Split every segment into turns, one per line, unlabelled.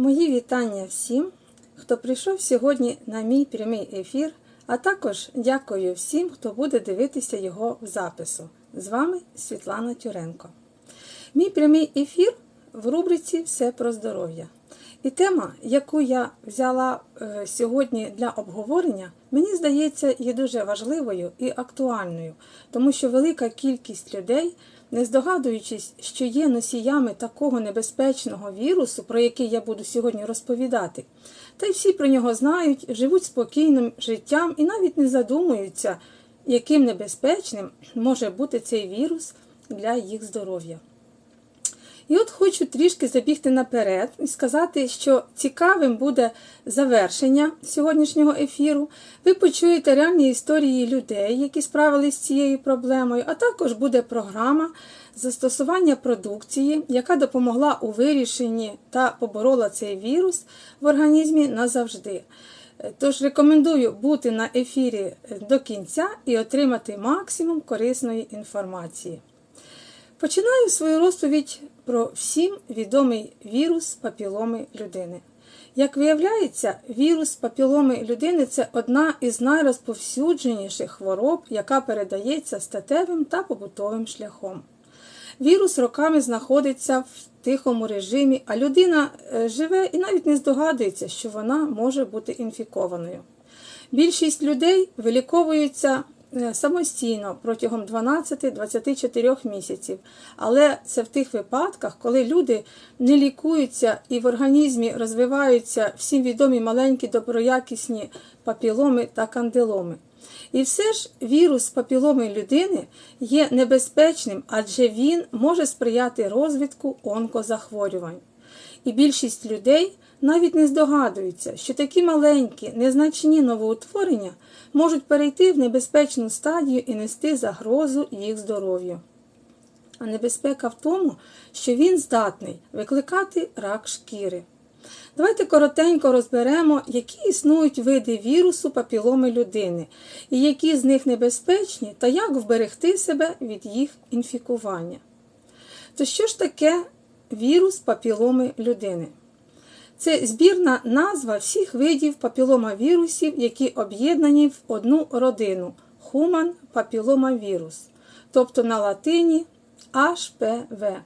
Мої вітання всім, хто прийшов сьогодні на мій прямий ефір, а також дякую всім, хто буде дивитися його в запису. З вами Світлана Тюренко. Мій прямий ефір в рубриці Все про здоров'я. І тема, яку я взяла е, сьогодні для обговорення, мені здається, є дуже важливою і актуальною, тому що велика кількість людей, не здогадуючись, що є носіями такого небезпечного вірусу, про який я буду сьогодні розповідати, та й всі про нього знають, живуть спокійним життям і навіть не задумуються, яким небезпечним може бути цей вірус для їх здоров'я. І от хочу трішки забігти наперед і сказати, що цікавим буде завершення сьогоднішнього ефіру. Ви почуєте реальні історії людей, які справились з цією проблемою, а також буде програма застосування продукції, яка допомогла у вирішенні та поборола цей вірус в організмі назавжди. Тож рекомендую бути на ефірі до кінця і отримати максимум корисної інформації. Починаю свою розповідь про всім відомий вірус папіломи людини. Як виявляється, вірус папіломи людини це одна із найрозповсюдженіших хвороб, яка передається статевим та побутовим шляхом. Вірус роками знаходиться в тихому режимі, а людина живе і навіть не здогадується, що вона може бути інфікованою. Більшість людей виліковуються самостійно протягом 12-24 місяців. Але це в тих випадках, коли люди не лікуються і в організмі розвиваються всім відомі маленькі доброякісні папіломи та кандиломи. І все ж вірус папіломи людини є небезпечним, адже він може сприяти розвитку онкозахворювань. І більшість людей навіть не здогадуються, що такі маленькі, незначні новоутворення можуть перейти в небезпечну стадію і нести загрозу їх здоров'ю. А небезпека в тому, що він здатний викликати рак шкіри. Давайте коротенько розберемо, які існують види вірусу папіломи людини, і які з них небезпечні, та як вберегти себе від їх інфікування. То що ж таке вірус папіломи людини? Це збірна назва всіх видів папіломавірусів, які об'єднані в одну родину Human Papillomavirus, тобто на латині HPV.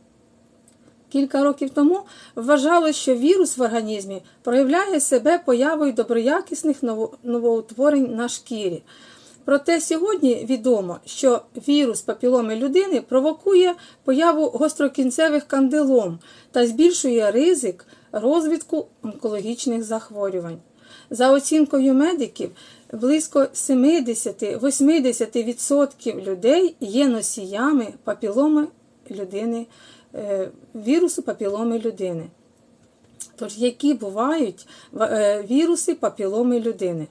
Кілька років тому вважалося, що вірус в організмі проявляє себе появою доброякісних новоутворень на шкірі. Проте сьогодні відомо, що вірус папіломи людини провокує появу гострокінцевих кандилом та збільшує ризик розвитку онкологічних захворювань. За оцінкою медиків, близько 70-80% людей є носіями папіломи людини, вірусу папіломи людини. Тож, які бувають віруси папіломи людини?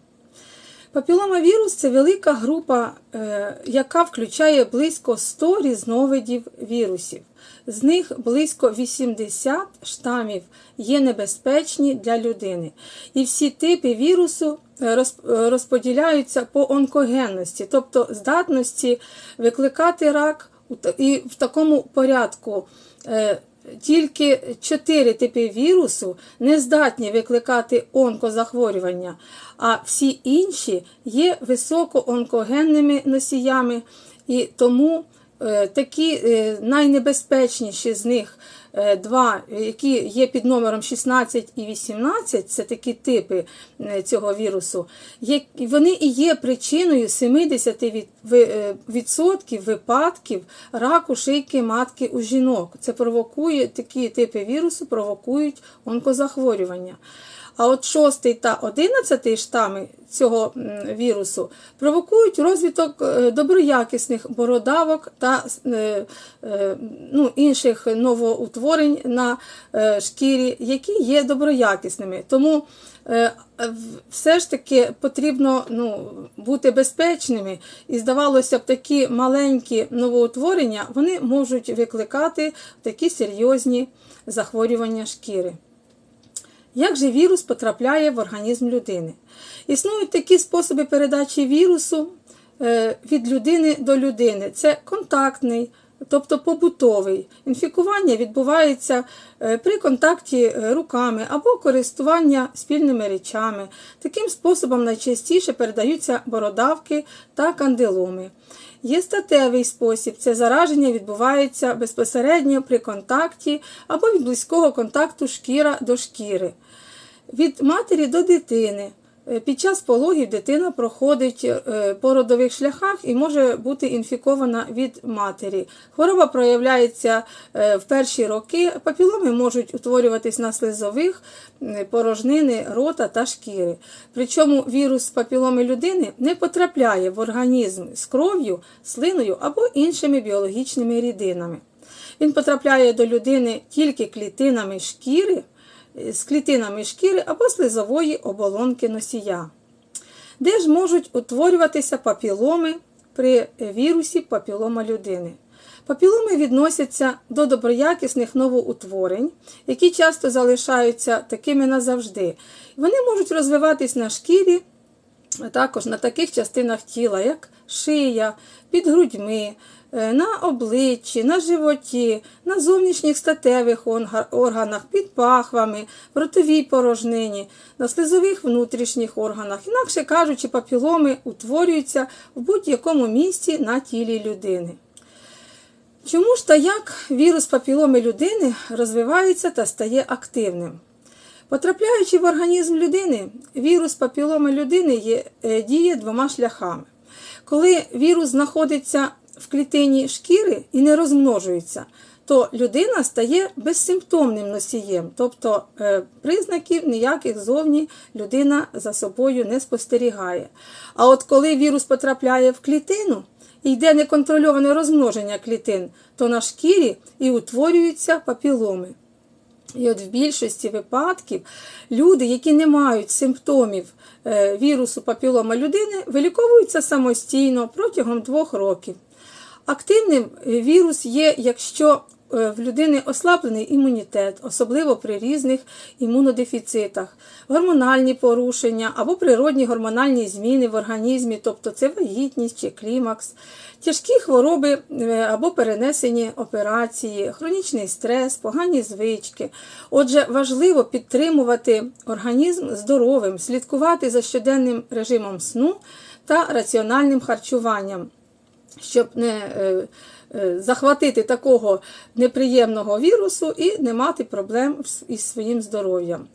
Папіломавірус це велика група, яка включає близько 100 різновидів вірусів. З них близько 80 штамів є небезпечні для людини. І всі типи вірусу розподіляються по онкогенності, тобто здатності викликати рак і в такому порядку. Тільки чотири типи вірусу не здатні викликати онкозахворювання, а всі інші є високоонкогенними носіями, і тому такі найнебезпечніші з них два, які є під номером 16 і 18, це такі типи цього вірусу, вони і є причиною 70% випадків раку шийки матки у жінок. Це провокує такі типи вірусу, провокують онкозахворювання. А от 6 та 11 штами цього вірусу провокують розвиток доброякісних бородавок та ну, інших новоутворень на шкірі, які є доброякісними. Тому все ж таки потрібно ну, бути безпечними, і, здавалося б, такі маленькі новоутворення вони можуть викликати такі серйозні захворювання шкіри. Як же вірус потрапляє в організм людини? Існують такі способи передачі вірусу від людини до людини. Це контактний тобто побутовий. Інфікування відбувається е, при контакті е, руками або користування спільними речами. Таким способом найчастіше передаються бородавки та кандиломи. Є статевий спосіб, це зараження відбувається безпосередньо при контакті або від близького контакту шкіра до шкіри. Від матері до дитини. Е, Під час пологів дитина проходить е, по родових шляхах і може бути інфікована від матері. Хвороба проявляється е, в перші роки. Папіломи можуть утворюватись на слизових, порожнини, рота та шкіри. Причому вірус папіломи людини не потрапляє в організм з кров'ю, слиною або іншими біологічними рідинами. Він потрапляє до людини тільки клітинами шкіри з клітинами шкіри або слизової оболонки носія, де ж можуть утворюватися папіломи при вірусі папілома людини. Папіломи відносяться до доброякісних новоутворень, які часто залишаються такими назавжди. Вони можуть розвиватись на шкірі, а також на таких частинах тіла, як шия, під грудьми, е, на обличчі, на животі, на зовнішніх статевих органах, під пахвами, в ротовій порожнині, на слизових внутрішніх органах. Інакше кажучи, папіломи утворюються в будь-якому місці на тілі людини. Чому ж та як вірус папіломи людини розвивається та стає активним? Потрапляючи в організм людини, вірус папіломи людини є, е, діє двома шляхами. Коли вірус знаходиться в клітині шкіри і не розмножується, то людина стає безсимптомним носієм, тобто е, признаків ніяких зовні людина за собою не спостерігає. А от коли вірус потрапляє в клітину, і йде неконтрольоване розмноження клітин, то на шкірі і утворюються папіломи. І от в більшості випадків люди, які не мають симптомів е, вірусу папілома людини, виліковуються самостійно протягом двох років. Активним е, вірус є, якщо е, в людини ослаблений імунітет, особливо при різних імунодефіцитах, гормональні порушення або природні гормональні зміни в організмі, тобто це вагітність чи клімакс, тяжкі хвороби е, або перенесені операції, хронічний стрес, погані звички. Отже, важливо підтримувати організм здоровим, слідкувати за щоденним режимом сну та раціональним харчуванням щоб не е, е, захватити такого неприємного вірусу і не мати проблем із своїм здоров'ям.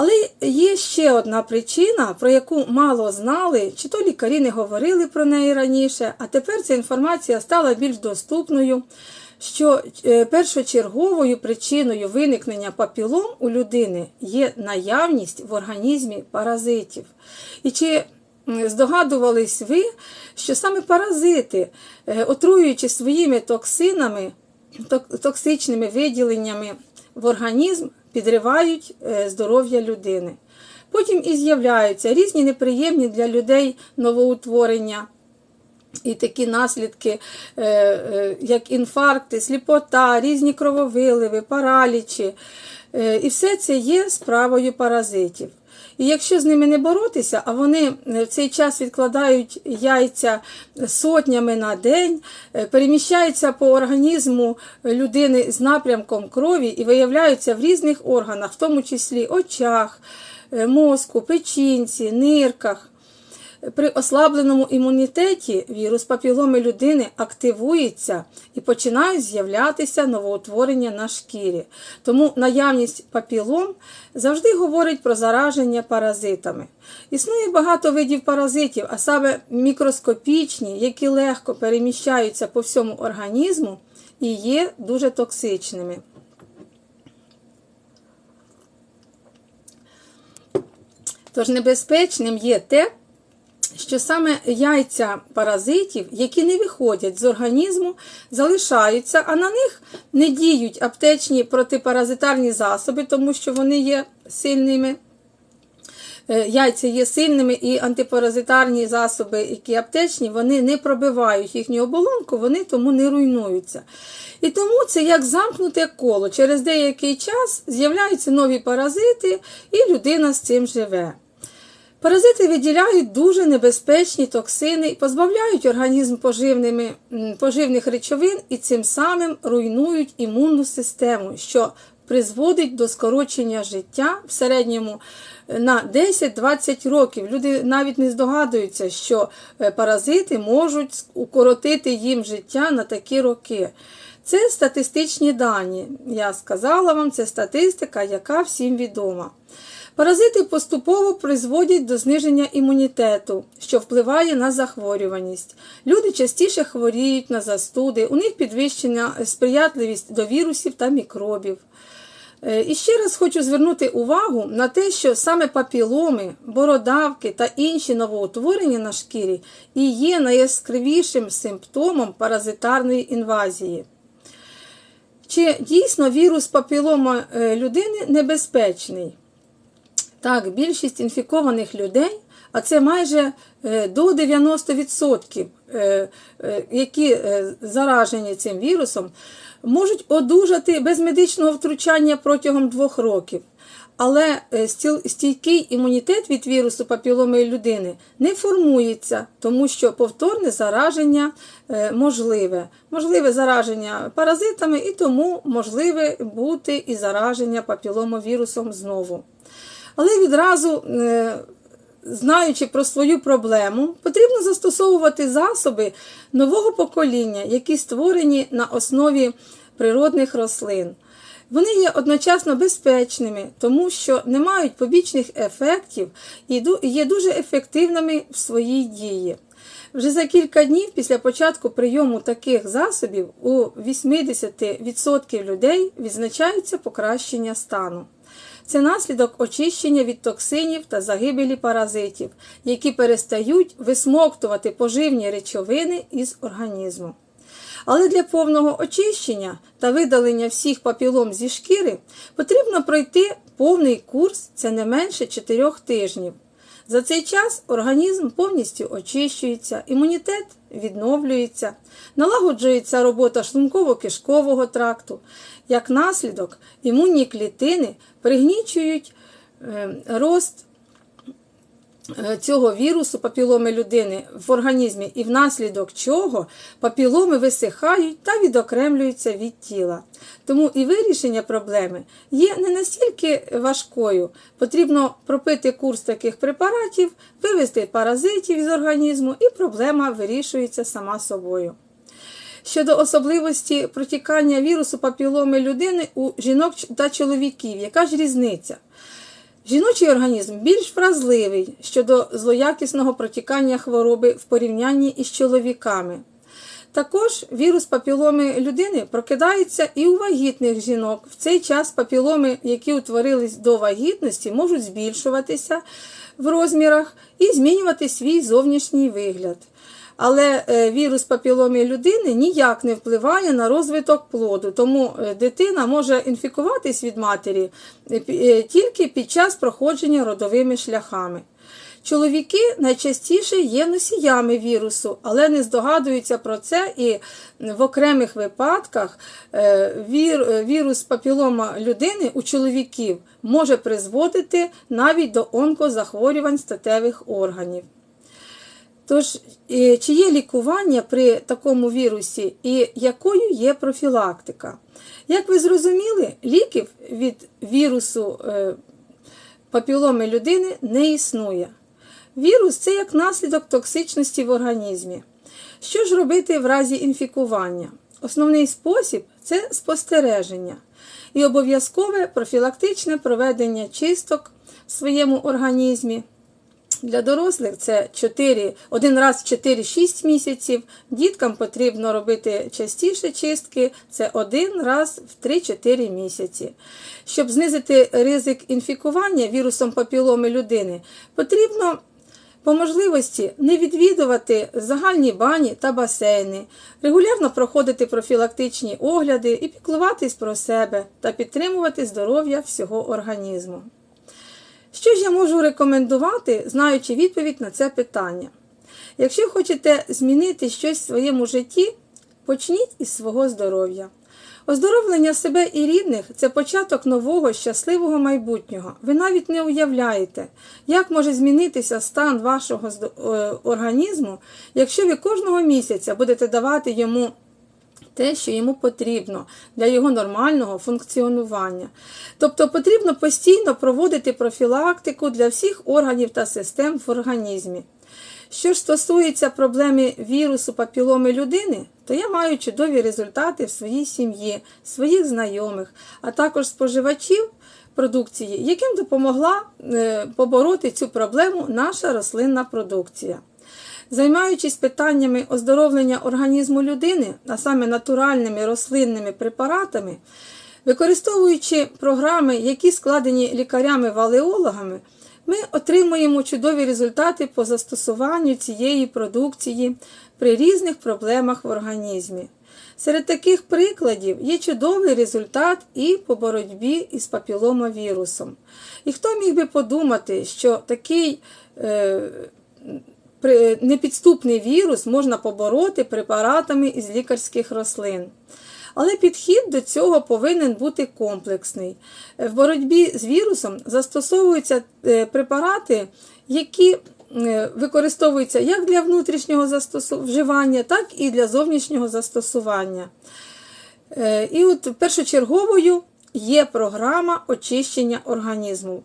Але є ще одна причина, про яку мало знали, чи то лікарі не говорили про неї раніше, а тепер ця інформація стала більш доступною, що е, першочерговою причиною виникнення папілом у людини є наявність в організмі паразитів. І чи Здогадувались ви, що саме паразити, е, отруюючи своїми токсинами, токсичними виділеннями в організм, підривають е, здоров'я людини. Потім і з'являються різні неприємні для людей новоутворення. І такі наслідки, е, як інфаркти, сліпота, різні крововиливи, паралічі. І все це є справою паразитів. І якщо з ними не боротися, а вони е, в цей час відкладають яйця сотнями на день, е, переміщаються по організму людини з напрямком крові і виявляються в різних органах, в тому числі очах, е, мозку, печінці, нирках. При ослабленому імунітеті вірус папіломи людини активується і починають з'являтися новоутворення на шкірі. Тому наявність папілом завжди говорить про зараження паразитами. Існує багато видів паразитів, а саме мікроскопічні, які легко переміщаються по всьому організму і є дуже токсичними. Тож небезпечним є те, що саме яйця паразитів, які не виходять з організму, залишаються, а на них не діють аптечні протипаразитарні засоби, тому що вони є сильними. Е, Яйця є сильними і антипаразитарні засоби, які аптечні, вони не пробивають їхню оболонку, вони тому не руйнуються. І тому це як замкнуте коло. Через деякий час з'являються нові паразити, і людина з цим живе. Паразити виділяють дуже небезпечні токсини, позбавляють організм поживних речовин і цим самим руйнують імунну систему, що призводить до скорочення життя в середньому е, на 10-20 років. Люди навіть не здогадуються, що е, паразити можуть укоротити їм життя на такі роки. Це статистичні дані. Я сказала вам, це статистика, яка всім відома. Паразити поступово призводять до зниження імунітету, що впливає на захворюваність. Люди частіше хворіють на застуди, у них підвищена сприятливість до вірусів та мікробів. Е, І ще раз хочу звернути увагу на те, що саме папіломи, бородавки та інші новоутворення на шкірі і є найяскравішим симптомом паразитарної інвазії. Чи дійсно вірус папілома е, людини небезпечний? Так, більшість інфікованих людей, а це майже е, до 90%, е, е, які заражені цим вірусом, можуть одужати без медичного втручання протягом двох років. Але стійкий імунітет від вірусу папіломи людини не формується, тому що повторне зараження можливе. Можливе зараження паразитами і тому можливе бути і зараження папіломовірусом знову. Але відразу, е, знаючи про свою проблему, потрібно застосовувати засоби нового покоління, які створені на основі природних рослин. Вони є одночасно безпечними, тому що не мають побічних ефектів і є дуже ефективними в своїй дії. Вже за кілька днів після початку прийому таких засобів у 80% людей відзначається покращення стану. Це наслідок очищення від токсинів та загибелі паразитів, які перестають висмоктувати поживні речовини із організму. Але для повного очищення та видалення всіх папілом зі шкіри потрібно пройти повний курс, це не менше 4 тижнів. За цей час організм повністю очищується, імунітет відновлюється, налагоджується робота шлунково-кишкового тракту. Як наслідок, імунні клітини пригнічують е, рост цього вірусу папіломи людини в організмі, і внаслідок чого папіломи висихають та відокремлюються від тіла. Тому і вирішення проблеми є не настільки важкою. Потрібно пропити курс таких препаратів, вивести паразитів із організму, і проблема вирішується сама собою. Щодо особливості протікання вірусу папіломи людини у жінок та чоловіків, яка ж різниця? Жіночий організм більш вразливий щодо злоякісного протікання хвороби в порівнянні із чоловіками. Також вірус папіломи людини прокидається і у вагітних жінок. В цей час папіломи, які утворились до вагітності, можуть збільшуватися в розмірах і змінювати свій зовнішній вигляд. Але е, вірус папіломи людини ніяк не впливає на розвиток плоду, тому е, дитина може інфікуватись від матері е, тільки під час проходження родовими шляхами. Чоловіки найчастіше є носіями вірусу, але не здогадуються про це, і в окремих випадках вір- вірус папілома людини у чоловіків може призводити навіть до онкозахворювань статевих органів. Тож, е, чи є лікування при такому вірусі і якою є профілактика? Як ви зрозуміли, ліків від вірусу е, папіломи людини не існує. Вірус це як наслідок токсичності в організмі. Що ж робити в разі інфікування? Основний спосіб це спостереження і обов'язкове профілактичне проведення чисток в своєму організмі. Для дорослих це 4, один раз в 4-6 місяців. Діткам потрібно робити частіше чистки, це один раз в 3-4 місяці. Щоб знизити ризик інфікування вірусом папіломи людини, потрібно по можливості не відвідувати загальні бані та басейни, регулярно проходити профілактичні огляди і піклуватись про себе та підтримувати здоров'я всього організму. Що ж я можу рекомендувати, знаючи відповідь на це питання? Якщо хочете змінити щось в своєму житті, почніть із свого здоров'я. Оздоровлення себе і рідних це початок нового щасливого майбутнього. Ви навіть не уявляєте, як може змінитися стан вашого організму, якщо ви кожного місяця будете давати йому те, що йому потрібно для його нормального функціонування. Тобто потрібно постійно проводити профілактику для всіх органів та систем в організмі. Що ж стосується проблеми вірусу папіломи людини, то я маю чудові результати в своїй сім'ї, своїх знайомих, а також споживачів продукції, яким допомогла е, побороти цю проблему наша рослинна продукція. Займаючись питаннями оздоровлення організму людини, а саме натуральними рослинними препаратами, використовуючи програми, які складені лікарями-валеологами, ми отримуємо чудові результати по застосуванню цієї продукції при різних проблемах в організмі. Серед таких прикладів є чудовий результат і по боротьбі із папіломовірусом. І хто міг би подумати, що такий е, непідступний вірус можна побороти препаратами із лікарських рослин. Але підхід до цього повинен бути комплексний. В боротьбі з вірусом застосовуються е, препарати, які е, використовуються як для внутрішнього вживання, так і для зовнішнього застосування. Е, і от першочерговою є програма очищення організму.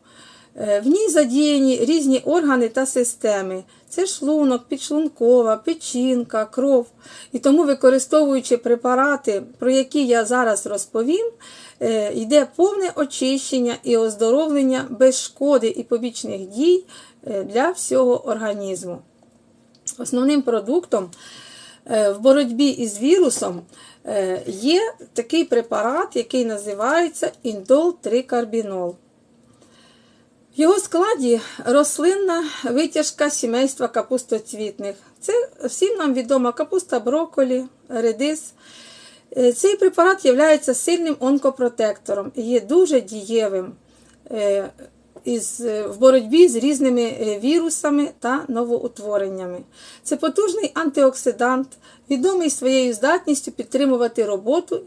В ній задіяні різні органи та системи. Це шлунок, підшлункова, печінка, кров. І тому, використовуючи препарати, про які я зараз розповім, е, йде повне очищення і оздоровлення без шкоди і побічних дій е, для всього організму. Основним продуктом е, в боротьбі із вірусом є такий препарат, який називається індол 3 карбінол в його складі рослинна витяжка сімейства капустоцвітних. Це всім нам відома капуста брокколі, редис. Е, цей препарат є сильним онкопротектором і є дуже дієвим е, в боротьбі з різними е, вірусами та новоутвореннями. Це потужний антиоксидант, відомий своєю здатністю підтримувати роботу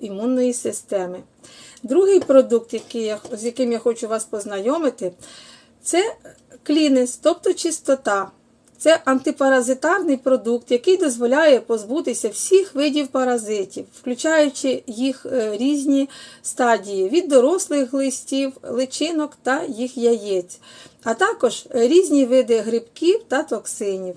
імунної системи. Другий продукт, який я, з яким я хочу вас познайомити, це клінес, тобто чистота. Це антипаразитарний продукт, який дозволяє позбутися всіх видів паразитів, включаючи їх е, різні стадії від дорослих глистів, личинок та їх яєць, а також різні види грибків та токсинів.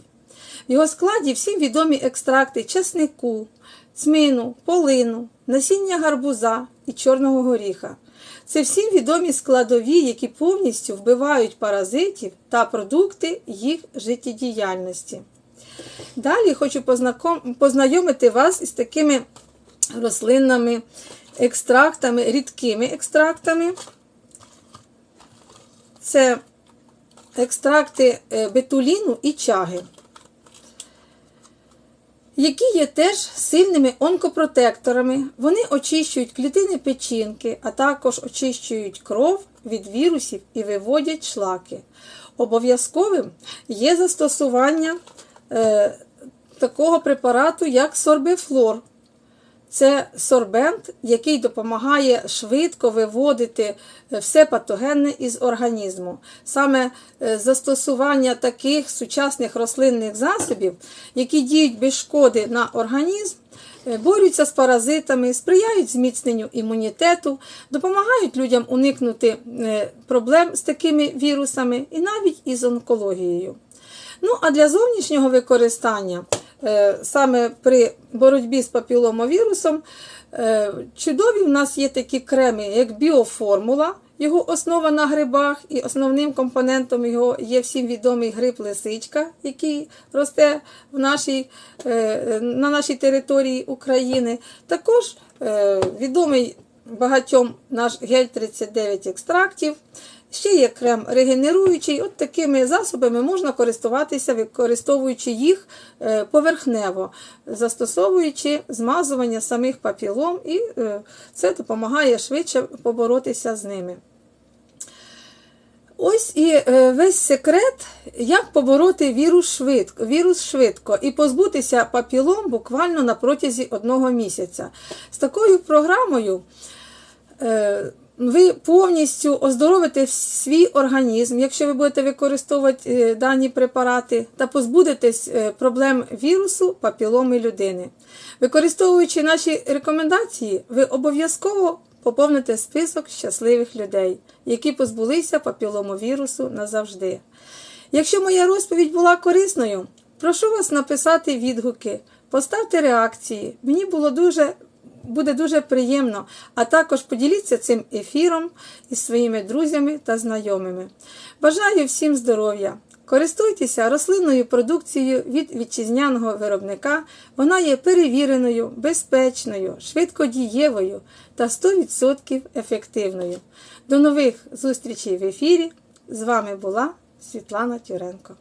В його складі всім відомі екстракти чеснику, цмину, полину, насіння гарбуза і чорного горіха. Це всі відомі складові, які повністю вбивають паразитів та продукти їх життєдіяльності. Далі хочу познайомити вас із такими рослинними екстрактами, рідкими екстрактами. Це екстракти е, бетуліну і чаги які є теж сильними онкопротекторами. Вони очищують клітини печінки, а також очищують кров від вірусів і виводять шлаки. Обов'язковим є застосування е, такого препарату, як сорбифлор. Це сорбент, який допомагає швидко виводити е, все патогенне із організму. Саме е, застосування таких сучасних рослинних засобів, які діють без шкоди на організм, е, борються з паразитами, сприяють зміцненню імунітету, допомагають людям уникнути проблем з такими вірусами і навіть із онкологією. Ну, а для зовнішнього використання саме при боротьбі з папіломовірусом, е, чудові в нас є такі креми, як біоформула, його основа на грибах, і основним компонентом його є всім відомий гриб лисичка, який росте в нашій, е, на нашій території України. Також відомий багатьом наш гель 39 екстрактів. Ще є крем регенеруючий. От такими засобами можна користуватися, використовуючи їх е, поверхнево, застосовуючи змазування самих папілом, і е, це допомагає швидше поборотися з ними. Ось і е, весь секрет, як побороти вірус швидко, вірус швидко і позбутися папілом буквально на протязі одного місяця. З такою програмою ви повністю оздоровите свій організм, якщо ви будете використовувати е, дані препарати, та позбудетесь е, проблем вірусу папіломи людини. Використовуючи наші рекомендації, ви обов'язково поповните список щасливих людей, які позбулися папіломовірусу назавжди. Якщо моя розповідь була корисною, прошу вас написати відгуки, поставте реакції. Мені було дуже, буде дуже приємно, а також поділіться цим ефіром із своїми друзями та знайомими. Бажаю всім здоров'я! Користуйтеся рослинною продукцією від вітчизняного виробника. Вона є перевіреною, безпечною, швидкодієвою та 100% ефективною. До нових зустрічей в ефірі. З вами була Світлана Тюренко.